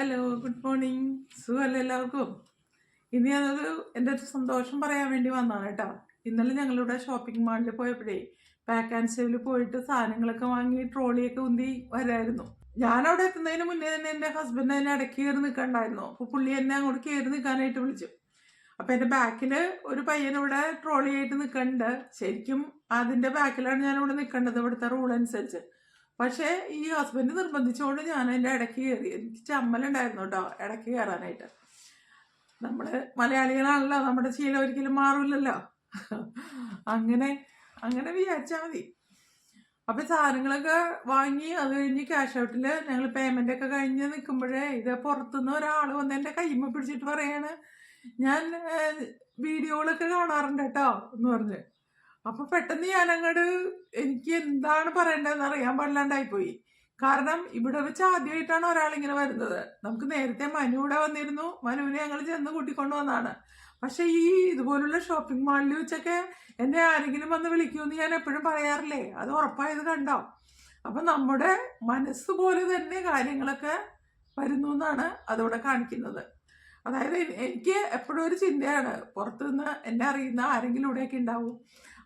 Hello good morning. സുഖമല്ല എല്ലാവർക്കും? ഇന്ന് ഞാനൊരു എന്റെ ഒരു സന്തോഷം പറയാൻ വേണ്ടി വന്നതാണ് കേട്ടോ. ഇന്നലെ ഞങ്ങളിവിടെ ഷോപ്പിംഗ് മാളിൽ പോയപ്പോഴേ പാക്ക് ആൻഡ് സേവിൽ പോയിട്ട് സാധനങ്ങളൊക്കെ വാങ്ങി ട്രോളിയൊക്കെ ഉന്തി വരായിരുന്നു. ഞാനവിടെ എത്തുന്നതിന് മുന്നേ തന്നെ എന്റെ ഹസ്ബൻഡ് അതിനെ ഇടയ്ക്ക് കയറി നിൽക്കണ്ടായിരുന്നു. അപ്പോൾ പുള്ളി എന്നെ അങ്ങോട്ട് കയറി നിൽക്കാനായിട്ട് വിളിച്ചു. അപ്പോൾ എന്റെ ബാക്കിൽ ഒരു പയ്യനിവിടെ ട്രോളിയായിട്ട് നിൽക്കുന്നുണ്ട് ശരിക്കും അതിന്റെ ബാക്കിലാണ് ഞാനിവിടെ നിൽക്കേണ്ടത്. ഇവിടുത്തെ റൂൾ അനുസരിച്ച്. പക്ഷേ ഈ ഹസ്ബൻഡ് നിർബന്ധിച്ചുകൊണ്ട് ഞാൻ അതിന്റെ ഇടയ്ക്ക് കയറി. എനിക്ക് ചമ്മലുണ്ടായിരുന്നു കേട്ടോ ഇടയ്ക്ക് കയറാനായിട്ട്. നമ്മൾ മലയാളികളാണല്ലോ നമ്മുടെ ശീലം ഒരിക്കലും മാറില്ലല്ലോ. അങ്ങനെ അങ്ങനെ വിചാരിച്ചാൽ മതി. അപ്പം സാധനങ്ങളൊക്കെ വാങ്ങി അത് കഴിഞ്ഞ് ക്യാഷ് ഔട്ടിൽ ഞങ്ങൾ പേയ്മെന്റ് ഒക്കെ കഴിഞ്ഞ് നിൽക്കുമ്പോഴേ ഇത് പുറത്തുനിന്ന് ഒരാൾ വന്ന് എന്റെ കൈമ പിടിച്ചിട്ട് പറയാണ് ഞാൻ വീഡിയോകളൊക്കെ കാണാറുണ്ട് കേട്ടോ എന്ന് പറഞ്ഞ്. അപ്പൊ പെട്ടെന്ന് ഞാൻ അങ്ങോട്ട് എനിക്ക് എന്താണ് പറയേണ്ടതെന്ന് അറിയാൻ പാടില്ലാണ്ടായിപ്പോയി. കാരണം ഇവിടെ വെച്ച് ആദ്യമായിട്ടാണ് ഒരാൾ ഇങ്ങനെ വരുന്നത്. നമുക്ക് നേരത്തെ മനു ഇവിടെ വന്നിരുന്നു. മനുവിനെ ഞങ്ങൾ ചെന്ന് കൂട്ടിക്കൊണ്ടു വന്നതാണ് പക്ഷെ ഈ ഇതുപോലുള്ള ഷോപ്പിംഗ് മാളിൽ വെച്ചൊക്കെ എന്നെ ആരെങ്കിലും വന്ന് വിളിക്കുമെന്ന് ഞാൻ എപ്പോഴും പറയാറില്ലേ? അത് ഉറപ്പായത് കണ്ടോ? അപ്പൊ നമ്മുടെ മനസ്സ് പോലെ തന്നെ കാര്യങ്ങളൊക്കെ വരുന്നു എന്നാണ് അതോടെ കാണിക്കുന്നത്. അതായത് എനിക്ക് എപ്പോഴും ഒരു ചിന്തയാണ് പുറത്തുനിന്ന് എന്നെ അറിയുന്ന ആരെങ്കിലും ഇവിടെയൊക്കെ ഉണ്ടാവും.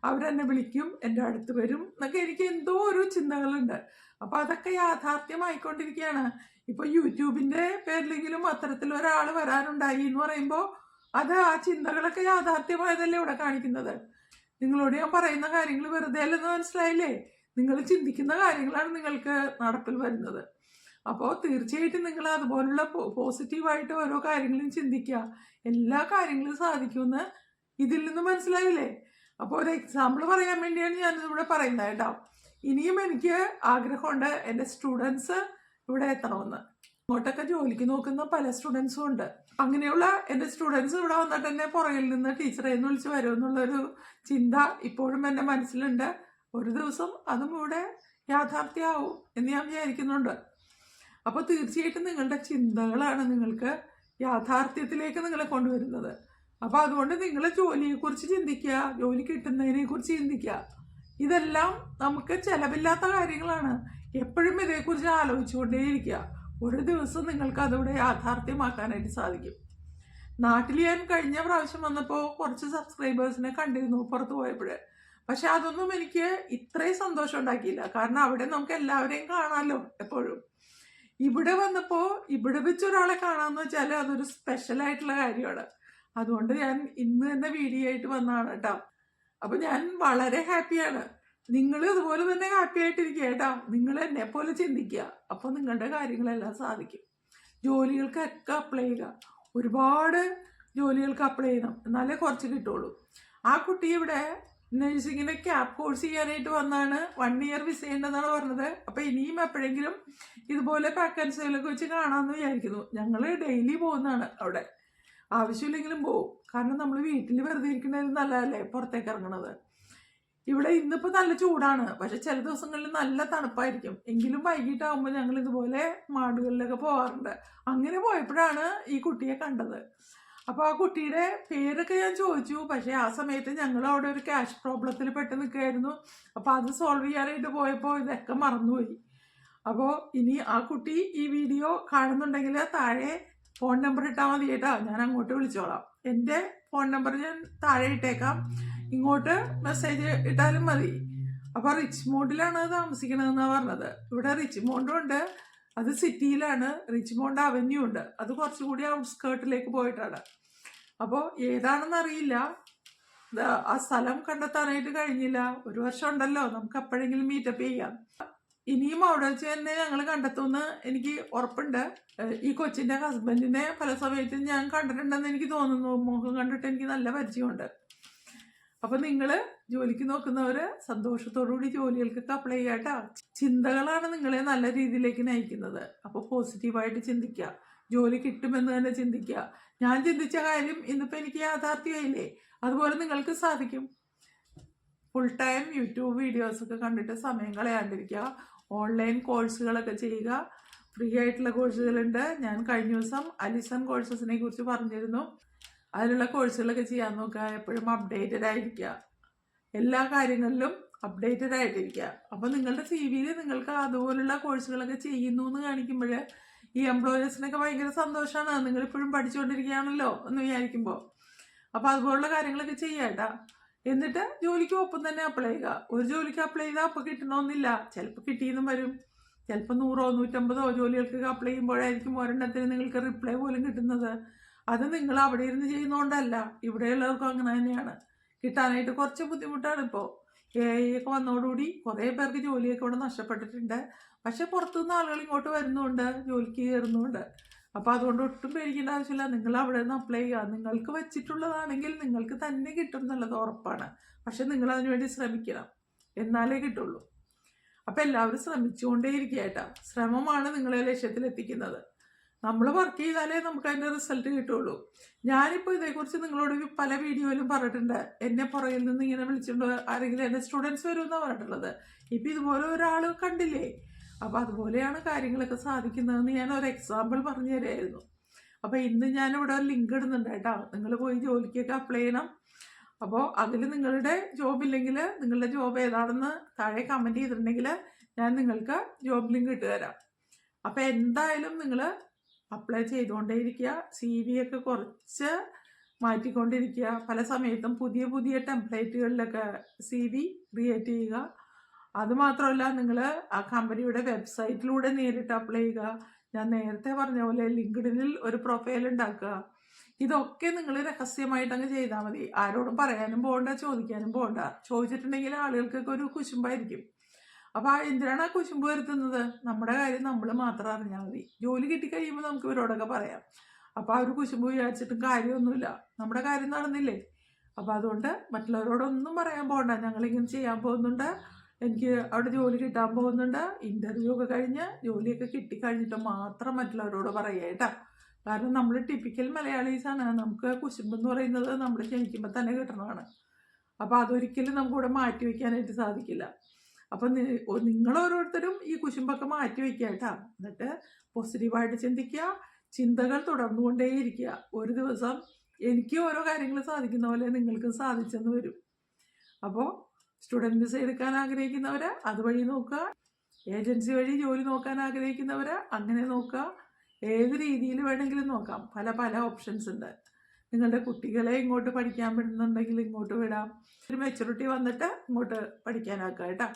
അവരെന്നെ വിളിക്കും എന്റെ അടുത്ത് വരും എന്നൊക്കെ എനിക്ക് എന്തോ ഒരു ചിന്തകളുണ്ട്. അപ്പോൾ അതൊക്കെ യാഥാർത്ഥ്യമായിക്കൊണ്ടിരിക്കുകയാണ്. ഇപ്പോൾ യൂട്യൂബിന്റെ പേരിലെങ്കിലും അത്തരത്തിൽ ഒരാൾ വരാനുണ്ടായി എന്ന് പറയുമ്പോൾ അത് ആ ചിന്തകളൊക്കെ യാഥാർത്ഥ്യമായതല്ലേ ഇവിടെ കാണിക്കുന്നത്? നിങ്ങളോട് ഞാൻ പറയുന്ന കാര്യങ്ങൾ വെറുതെ അല്ലെന്ന് മനസ്സിലായില്ലേ? നിങ്ങൾ ചിന്തിക്കുന്ന കാര്യങ്ങളാണ് നിങ്ങൾക്ക് നടപ്പിൽ വരുന്നത്. അപ്പോൾ തീർച്ചയായിട്ടും നിങ്ങൾ അതുപോലുള്ള പോസിറ്റീവായിട്ട് ഓരോ കാര്യങ്ങളും ചിന്തിക്കുക. എല്ലാ കാര്യങ്ങളും സാധിക്കുമെന്ന് ഇതിൽ നിന്ന് മനസ്സിലായില്ലേ? അപ്പോൾ ഒരു എക്സാമ്പിൾ പറയാൻ വേണ്ടിയാണ് ഞാനിതിവിടെ പറയുന്നത് കേട്ടോ. ഇനിയും എനിക്ക് ആഗ്രഹമുണ്ട് എന്റെ സ്റ്റുഡൻസ് ഇവിടെ എത്തണമെന്ന്. ഇങ്ങോട്ടൊക്കെ ജോലിക്ക് നോക്കുന്ന പല സ്റ്റുഡൻസും ഉണ്ട്. അങ്ങനെയുള്ള എന്റെ സ്റ്റുഡൻസ് ഇവിടെ വന്നിട്ട് തന്നെ പുറകിൽ നിന്ന് ടീച്ചറെ എന്ന് വിളിച്ച് വരുമെന്നുള്ളൊരു ചിന്ത ഇപ്പോഴും എന്റെ മനസ്സിലുണ്ട്. ഒരു ദിവസം അതും ഇവിടെ യാഥാർത്ഥ്യമാവും എന്ന് ഞാൻ വിചാരിക്കുന്നുണ്ട്. അപ്പോൾ തീർച്ചയായിട്ടും നിങ്ങളുടെ ചിന്തകളാണ് നിങ്ങൾക്ക് യാഥാർത്ഥ്യത്തിലേക്ക് നിങ്ങളെ കൊണ്ടുവരുന്നത്. അപ്പോൾ അതുകൊണ്ട് നിങ്ങൾ ജോലിയെക്കുറിച്ച് ചിന്തിക്കുക ജോലി കിട്ടുന്നതിനെ കുറിച്ച് ചിന്തിക്കുക. ഇതെല്ലാം നമുക്ക് ചിലവില്ലാത്ത കാര്യങ്ങളാണ്. എപ്പോഴും ഇതേക്കുറിച്ച് ആലോചിച്ചുകൊണ്ടേയിരിക്കുക. ഒരു ദിവസം നിങ്ങൾക്ക് അതിവിടെ യാഥാർത്ഥ്യമാക്കാനായിട്ട് സാധിക്കും. നാട്ടിൽ ഞാൻ കഴിഞ്ഞ പ്രാവശ്യം വന്നപ്പോൾ കുറച്ച് സബ്സ്ക്രൈബേഴ്സിനെ കണ്ടിരുന്നു പുറത്ത് പോയപ്പോൾ പക്ഷെ അതൊന്നും എനിക്ക് ഇത്രയും സന്തോഷം ഉണ്ടാക്കിയില്ല. കാരണം അവിടെ നമുക്ക് എല്ലാവരെയും കാണാമല്ലോ എപ്പോഴും. ഇവിടെ വന്നപ്പോൾ ഇവിടെ വെച്ച് ഒരാളെ കാണാമെന്ന് വെച്ചാൽ അതൊരു സ്പെഷ്യലായിട്ടുള്ള കാര്യമാണ്. അതുകൊണ്ട് ഞാൻ ഇന്ന് തന്നെ വീഡിയോ ആയിട്ട് വന്നതാണ് കേട്ടോ. അപ്പൊ ഞാൻ വളരെ ഹാപ്പിയാണ്. നിങ്ങൾ ഇതുപോലെ തന്നെ ഹാപ്പി ആയിട്ടിരിക്കുക കേട്ടോ. നിങ്ങൾ എന്നെ പോലെ ചിന്തിക്കുക. അപ്പോൾ നിങ്ങളുടെ കാര്യങ്ങളെല്ലാം സാധിക്കും. ജോലികൾക്കൊക്കെ അപ്ലൈ ചെയ്യുക. ഒരുപാട് ജോലികൾക്ക് അപ്ലൈ ചെയ്യണം. എന്നാലേ കുറച്ച് കിട്ടുള്ളൂ. ആ കുട്ടി ഇവിടെ നഴ്സിങ്ങിന്റെ ക്യാപ് കോഴ്സ് ചെയ്യാനായിട്ട് വന്നാണ്. വൺ ഇയർ വിസ ഉണ്ടെന്നാണ് പറഞ്ഞത്. അപ്പൊ ഇനിയും എപ്പോഴെങ്കിലും ഇതുപോലെ വാക്കൻസികളൊക്കെ വെച്ച് കാണാമെന്ന് വിചാരിക്കുന്നു. ഞങ്ങൾ ഡെയിലി പോകുന്നതാണ് അവിടെ. ആവശ്യമില്ലെങ്കിലും പോവും. കാരണം നമ്മൾ വീട്ടിൽ വെറുതെ ഇരിക്കുന്നതിൽ നല്ലതല്ലേ പുറത്തേക്ക് ഇറങ്ങണത്? ഇവിടെ ഇന്നിപ്പോൾ നല്ല ചൂടാണ്. പക്ഷെ ചില ദിവസങ്ങളിൽ നല്ല തണുപ്പായിരിക്കും. എങ്കിലും വൈകിട്ടാകുമ്പോൾ ഞങ്ങൾ ഇതുപോലെ മാടുകളിലൊക്കെ പോകാറുണ്ട് അങ്ങനെ പോയപ്പോഴാണ് ഈ കുട്ടിയെ കണ്ടത്. അപ്പോൾ ആ കുട്ടിയുടെ പേരൊക്കെ ഞാൻ ചോദിച്ചു. പക്ഷേ ആ സമയത്ത് ഞങ്ങൾ അവിടെ ഒരു ക്യാഷ് പ്രോബ്ലത്തിൽ പെട്ട് നിൽക്കുകയായിരുന്നു. അപ്പോൾ അത് സോൾവ് ചെയ്യാനായിട്ട് പോയപ്പോൾ ഇതൊക്കെ മറന്നുപോയി. അപ്പോൾ ഇനി ആ കുട്ടി ഈ വീഡിയോ കാണുന്നുണ്ടെങ്കിൽ താഴെ ഫോൺ നമ്പർ ഇട്ടാൽ മതി കേട്ടോ. ഞാൻ അങ്ങോട്ട് വിളിച്ചോളാം. എന്റെ ഫോൺ നമ്പർ ഞാൻ താഴെ ഇട്ടേക്കാം. ഇങ്ങോട്ട് മെസ്സേജ് ഇട്ടാലും മതി. അപ്പോൾ റിച്ച് മോണ്ടിലാണ് താമസിക്കണതെന്നാണ് പറഞ്ഞത്. ഇവിടെ റിച്ച് മോണ്ടും ഉണ്ട് അത് സിറ്റിയിലാണ്. റിച്ച് മോണ്ട് അവന്യൂ ഉണ്ട് അത് കുറച്ചുകൂടി ഔട്ട്സ്കേർട്ടിലേക്ക് പോയിട്ടാണ്. അപ്പോൾ ഏതാണെന്ന് അറിയില്ല ആ സ്ഥലം കണ്ടെത്താനായിട്ട് കഴിഞ്ഞില്ല. ഒരു വർഷം ഉണ്ടല്ലോ. നമുക്ക് അപ്പോഴെങ്കിലും മീറ്റപ്പ് ചെയ്യാം. ഇനിയും അവിടെ വെച്ച് തന്നെ ഞങ്ങൾ കണ്ടെത്തുമെന്ന് എനിക്ക് ഉറപ്പുണ്ട്. ഈ കൊച്ചിന്റെ ഹസ്ബൻഡിനെ പല സമയത്തും ഞാൻ കണ്ടിട്ടുണ്ടെന്ന് എനിക്ക് തോന്നുന്നു. മുഖം കണ്ടിട്ട് എനിക്ക് നല്ല പരിചയമുണ്ട്. അപ്പം നിങ്ങൾ ജോലിക്ക് നോക്കുന്നവർ സന്തോഷത്തോടുകൂടി ജോലികൾക്കൊക്കെ അപ്ലൈ ചെയ്യാട്ടോ. ചിന്തകളാണ് നിങ്ങളെ നല്ല രീതിയിലേക്ക് നയിക്കുന്നത്. അപ്പോൾ പോസിറ്റീവായിട്ട് ചിന്തിക്കുക. ജോലി കിട്ടുമെന്ന് തന്നെ ചിന്തിക്കുക. ഞാൻ ചിന്തിച്ച കാര്യം ഇന്നിപ്പോൾ എനിക്ക് യാഥാർത്ഥ്യമായില്ലേ? അതുപോലെ നിങ്ങൾക്ക് സാധിക്കും. ഫുൾ ടൈം യൂട്യൂബ് വീഡിയോസൊക്കെ കണ്ടിട്ട് സമയം കളയാണ്ടിരിക്കുക. ഓൺലൈൻ കോഴ്സുകളൊക്കെ ചെയ്യുക. ഫ്രീ ആയിട്ടുള്ള കോഴ്സുകളുണ്ട് ഞാൻ കഴിഞ്ഞ ദിവസം അലിസൺ കോഴ്സസിനെ കുറിച്ച് പറഞ്ഞിരുന്നു. അതിലുള്ള കോഴ്സുകളൊക്കെ ചെയ്യാൻ നോക്കുക. എപ്പോഴും അപ്ഡേറ്റഡ് ആയിരിക്കുക. എല്ലാ കാര്യങ്ങളിലും അപ്ഡേറ്റഡ് ആയിട്ടിരിക്കുക. അപ്പോൾ നിങ്ങളുടെ സി വിയിൽ നിങ്ങൾക്ക് അതുപോലുള്ള കോഴ്സുകളൊക്കെ ചെയ്യുന്നു എന്ന് കാണിക്കുമ്പോൾ ഈ എംപ്ലോയേഴ്സിനൊക്കെ ഭയങ്കര സന്തോഷമാണ് നിങ്ങളിപ്പോഴും പഠിച്ചുകൊണ്ടിരിക്കുകയാണല്ലോ എന്ന് വിചാരിക്കുമ്പോൾ. അപ്പോൾ അതുപോലുള്ള കാര്യങ്ങളൊക്കെ ചെയ്യാട്ടാ എന്നിട്ട് ജോലിക്ക് ഒപ്പം തന്നെ അപ്ലൈ ചെയ്യുക. ഒരു ജോലിക്ക് അപ്ലൈ ചെയ്താൽ അപ്പോൾ കിട്ടണമെന്നില്ല ചിലപ്പോൾ കിട്ടിയെന്നും വരും. ചിലപ്പോൾ നൂറോ നൂറ്റമ്പതോ ജോലികൾക്ക് അപ്ലൈ ചെയ്യുമ്പോഴായിരിക്കും ഒരെണ്ണത്തിന് നിങ്ങൾക്ക് റിപ്ലൈ പോലും കിട്ടുന്നത്. അത് നിങ്ങൾ അവിടെ ഇരുന്ന് ചെയ്യുന്നതുകൊണ്ടല്ല ഇവിടെയുള്ളവർക്കും അങ്ങനെ തന്നെയാണ്. കിട്ടാനായിട്ട് കുറച്ച് ബുദ്ധിമുട്ടാണ് ഇപ്പോൾ എ ഐ ഒക്കെ വന്നതോടുകൂടി കുറേ പേർക്ക് ജോലിയൊക്കെ ഇവിടെ നഷ്ടപ്പെട്ടിട്ടുണ്ട്. പക്ഷെ പുറത്തുനിന്ന് ആളുകൾ ഇങ്ങോട്ട് വരുന്നുണ്ട്. ജോലിക്ക് കയറുന്നുണ്ട്. അപ്പോൾ അതുകൊണ്ട് ഒട്ടും പേടിക്കേണ്ട ആവശ്യമില്ല. നിങ്ങൾ അവിടെ നിന്ന് അപ്ലൈ ചെയ്യുക. നിങ്ങൾക്ക് വെച്ചിട്ടുള്ളതാണെങ്കിൽ നിങ്ങൾക്ക് തന്നെ കിട്ടും എന്നുള്ളത് ഉറപ്പാണ്. പക്ഷെ നിങ്ങൾ അതിനു വേണ്ടി ശ്രമിക്കണം. എന്നാലേ കിട്ടുള്ളൂ. അപ്പം എല്ലാവരും ശ്രമിച്ചുകൊണ്ടേയിരിക്കുക കേട്ടോ ശ്രമമാണ് നിങ്ങളെ ലക്ഷ്യത്തിലെത്തിക്കുന്നത് നമ്മൾ വർക്ക് ചെയ്താലേ നമുക്ക് അതിന്റെ റിസൾട്ട് കിട്ടുള്ളൂ. ഞാനിപ്പോൾ ഇതേക്കുറിച്ച് നിങ്ങളോട് പല വീഡിയോയിലും പറഞ്ഞിട്ടുണ്ട്. എന്നെ പുറകിൽ നിന്ന് ഇങ്ങനെ വിളിച്ചിട്ടുണ്ട്. ആരെങ്കിലും എന്റെ സ്റ്റുഡൻസ് വരുമെന്നാണ് പറഞ്ഞിട്ടുള്ളത്. ഇപ്പം ഇതുപോലെ ഒരാൾ കണ്ടില്ലേ? അപ്പോൾ അതുപോലെയാണ് കാര്യങ്ങളൊക്കെ സാധിക്കുന്നതെന്ന് ഞാൻ ഒരു എക്സാമ്പിൾ പറഞ്ഞു തരായിരുന്നു. അപ്പോൾ ഇന്ന് ഞാനിവിടെ ഒരു ലിങ്ക് ഇടുന്നുണ്ട് കേട്ടോ. നിങ്ങൾ പോയി ജോലിക്കൊക്കെ അപ്ലൈ ചെയ്യണം. അപ്പോൾ അതിൽ നിങ്ങളുടെ ജോബ് ഇല്ലെങ്കിൽ നിങ്ങളുടെ ജോബ് ഏതാണെന്ന് താഴെ കമന്റ് ചെയ്തിട്ടുണ്ടെങ്കിൽ ഞാൻ നിങ്ങൾക്ക് ജോബ് ലിങ്ക് ഇട്ട് തരാം. അപ്പോൾ എന്തായാലും നിങ്ങൾ അപ്ലൈ ചെയ്തുകൊണ്ടേയിരിക്കുക. സി വി ഒക്കെ കുറച്ച് മാറ്റിക്കൊണ്ടിരിക്കുക. പല സമയത്തും പുതിയ പുതിയ ടെംപ്ലേറ്റുകളിലൊക്കെ സി വി ക്രിയേറ്റ് ചെയ്യുക. അതുമാത്രമല്ല നിങ്ങൾ ആ കമ്പനിയുടെ വെബ്സൈറ്റിലൂടെ നേരിട്ട് അപ്ലൈ ചെയ്യുക. ഞാൻ നേരത്തെ പറഞ്ഞ പോലെ ലിങ്ക്ഡിനിൽ ഒരു പ്രൊഫൈൽ ഉണ്ടാക്കുക. ഇതൊക്കെ നിങ്ങൾ രഹസ്യമായിട്ടങ്ങ് ചെയ്താൽ മതി. ആരോടും പറയാനും പോകണ്ട ചോദിക്കാനും പോകണ്ട. ചോദിച്ചിട്ടുണ്ടെങ്കിൽ ആളുകൾക്കൊക്കെ ഒരു കുശുമ്പായിരിക്കും. അപ്പോൾ ആ എന്തിനാണ് ആ കുശുമ്പ് വരുത്തുന്നത്? നമ്മുടെ കാര്യം നമ്മൾ മാത്രം അറിഞ്ഞാൽ മതി. ജോലി കിട്ടിക്കഴിയുമ്പോൾ നമുക്ക് ഇവരോടൊക്കെ പറയാം. അപ്പോൾ ആ ഒരു കുശുമ്പ് വിചാരിച്ചിട്ടും കാര്യമൊന്നുമില്ല. നമ്മുടെ കാര്യം നടന്നില്ലേ? അപ്പോൾ അതുകൊണ്ട് മറ്റുള്ളവരോടൊന്നും പറയാൻ പോകണ്ട. ഞങ്ങളിങ്ങനെ ചെയ്യാൻ പോകുന്നുണ്ട്. എനിക്ക് അവിടെ ജോലി കിട്ടാൻ പോകുന്നുണ്ട്. ഇന്റർവ്യൂ ഒക്കെ കഴിഞ്ഞ് ജോലിയൊക്കെ കിട്ടിക്കഴിഞ്ഞിട്ട് മാത്രം മറ്റുള്ളവരോട് പറയുക കേട്ടോ. കാരണം നമ്മൾ ടിപ്പിക്കൽ മലയാളീസാണ് നമുക്ക് കുശുമ്പെന്ന് പറയുന്നത് നമ്മൾ ജനിക്കുമ്പോൾ തന്നെ കിട്ടണതാണ്. അപ്പോൾ അതൊരിക്കലും നമുക്കിവിടെ മാറ്റി വയ്ക്കാനായിട്ട് സാധിക്കില്ല. അപ്പം നിങ്ങൾ ഓരോരുത്തരും ഈ കുശുമ്പൊക്കെ മാറ്റി വയ്ക്കുക കേട്ടോ. എന്നിട്ട് പോസിറ്റീവായിട്ട് ചിന്തിക്കുക. ചിന്തകൾ തുടർന്നുകൊണ്ടേയിരിക്കുക. ഒരു ദിവസം എനിക്ക് ഓരോ കാര്യങ്ങൾ സാധിക്കുന്ന പോലെ നിങ്ങൾക്കും സാധിച്ചെന്ന് വരും. അപ്പോൾ സ്റ്റുഡന്റ് വിസ എടുക്കാൻ ആഗ്രഹിക്കുന്നവർ അതുവഴി നോക്കുക. ഏജൻസി വഴി ജോലി നോക്കാൻ ആഗ്രഹിക്കുന്നവർ അങ്ങനെ നോക്കുക. ഏത് രീതിയിൽ വേണമെങ്കിലും നോക്കാം. പല പല ഓപ്ഷൻസ് ഉണ്ട്. നിങ്ങളുടെ കുട്ടികളെ ഇങ്ങോട്ട് പഠിക്കാൻ വിടുന്നുണ്ടെങ്കിൽ ഇങ്ങോട്ട് വിടാം. ഒരു മെച്ചൂരിറ്റി വന്നിട്ട് ഇങ്ങോട്ട് പഠിക്കാനാക്കുക കേട്ടോ.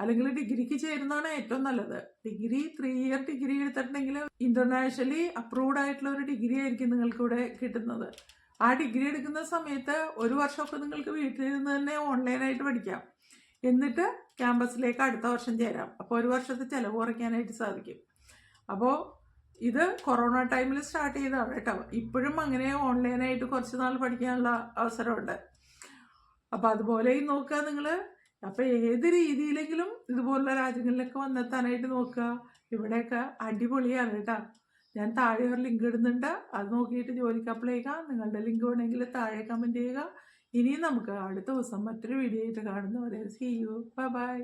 അല്ലെങ്കിൽ ഡിഗ്രിക്ക് ചേരുന്നതാണ് ഏറ്റവും നല്ലത്. ഡിഗ്രി ത്രീ ഇയർ ഡിഗ്രി എടുത്തിട്ടുണ്ടെങ്കിൽ ഇന്റർനാഷണലി അപ്രൂവ്ഡ് ആയിട്ടുള്ള ഒരു ഡിഗ്രി ആയിരിക്കും നിങ്ങൾക്ക് ഇവിടെ കിട്ടുന്നത്. ആ ഡിഗ്രി എടുക്കുന്ന സമയത്ത് ഒരു വർഷമൊക്കെ നിങ്ങൾക്ക് വീട്ടിലിരുന്ന് തന്നെ ഓൺലൈനായിട്ട് പഠിക്കാം. എന്നിട്ട് ക്യാമ്പസിലേക്ക് അടുത്ത വർഷം ചേരാം. അപ്പോൾ ഒരു വർഷത്തെ ചിലവ് കുറയ്ക്കാനായിട്ട് സാധിക്കും. അപ്പോൾ ഇത് കൊറോണ ടൈമിൽ സ്റ്റാർട്ട് ചെയ്തതാണ് കേട്ടോ. ഇപ്പോഴും അങ്ങനെ ഓൺലൈനായിട്ട് കുറച്ച് നാൾ പഠിക്കാനുള്ള അവസരമുണ്ട്. അപ്പോൾ അതുപോലെയും നോക്കുക നിങ്ങൾ അപ്പോൾ ഏത് രീതിയിലെങ്കിലും ഇതുപോലുള്ള രാജ്യങ്ങളിലൊക്കെ വന്നെത്താനായിട്ട് നോക്കുക. ഇവിടെയൊക്കെ അടിപൊളിയാണ് കേട്ടോ. ഞാൻ താഴെ ഒരു ലിങ്ക് ഇടുന്നുണ്ട്. അത് നോക്കിയിട്ട് ജോലിക്ക് അപ്ലൈ ചെയ്യുക. നിങ്ങളുടെ ലിങ്ക് വേണമെങ്കിൽ താഴെ കമന്റ് ചെയ്യുക. ഇനിയും നമുക്ക് അടുത്ത ദിവസം മറ്റൊരു വീഡിയോ ആയിട്ട് കാണുന്നവരെ സി യു ബൈ ബൈ